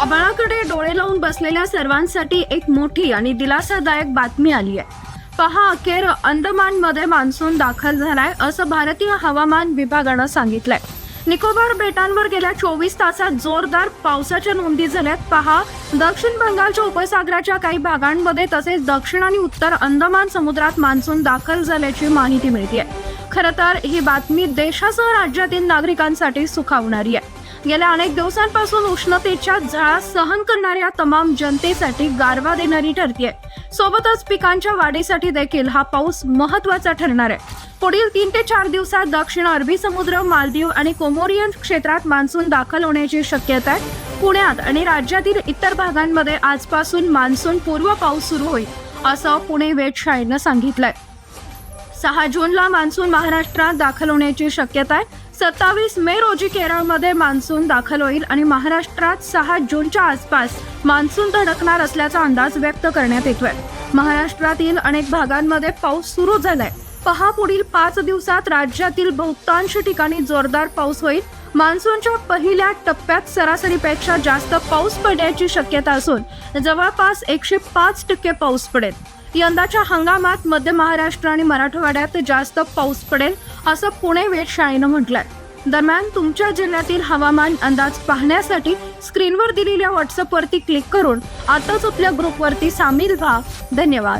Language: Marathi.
आबाळाकडे डोळे लावून बसलेल्या सर्वांसाठी एक मोठी आणि दिलासादायक बातमी आली आहे. पहा अखेर अंदमानमध्ये मान्सून दाखल झालाय असं भारतीय हवामान विभागानं सांगितलंय. निकोबार बेटांवर गेल्या चोवीस तासात जोरदार पावसाच्या नोंदी झाल्यात. पहा दक्षिण बंगालच्या उपसागराच्या काही भागांमध्ये तसेच दक्षिण आणि उत्तर अंदमान समुद्रात मान्सून दाखल झाल्याची माहिती मिळते खरं तर ही बातमी देशासह राज्यातील नागरिकांसाठी सुखावणारी आहे. गेल्या अनेक दिवसांपासून उष्णतेच्या झळा सहन करणाऱ्या तमाम जनतेसाठी गारवा देणारी ठरतीये सोबतच पिकांच्या वाढीसाठी देखील हा पाऊस महत्त्वाचा ठरणार आहे. पुढील तीन ते चार दिवसात दक्षिण अरबी समुद्र मालदीव आणि कोमोरियन क्षेत्रात मान्सून दाखल होण्याची शक्यता आहे. पुण्यात आणि राज्यातील इतर भागांमध्ये आजपासून मान्सून पूर्व पाऊस सुरू होईल असं पुणे वेधशाळेनं सांगितलंय. सहा जूनला मान्सून महाराष्ट्रात दाखल होण्याची शक्यता आहे. सत्तावीस मे रोजी केरळमध्ये मान्सून दाखल होईल आणि महाराष्ट्रात सहा जूनच्या आसपास मान्सून धडकणार असल्याचा अंदाज व्यक्त करण्यात येतोय. महाराष्ट्रातील अनेक भागांमध्ये पाऊस सुरू झालाय. पहा पुढील पाच दिवसात राज्यातील बहुतांश ठिकाणी जोरदार पाऊस होईल. मान्सूनच्या पहिल्या टप्प्यात सरासरीपेक्षा जास्त पाऊस पडण्याची शक्यता असून जवळपास एकशे पाच टक्के पाऊस पडेल. यंदाच्या हंगामात मध्य महाराष्ट्र आणि मराठवाड्यात जास्त पाऊस पडेल असं पुणे वेधशाळेनं म्हटलंय. दरम्यान तुमच्या जिल्ह्यातील हवामान अंदाज पाहण्यासाठी स्क्रीनवर दिलेल्या व्हॉट्सअपवरती क्लिक करून आताच आपल्या ग्रुपवरती सामील व्हा. धन्यवाद.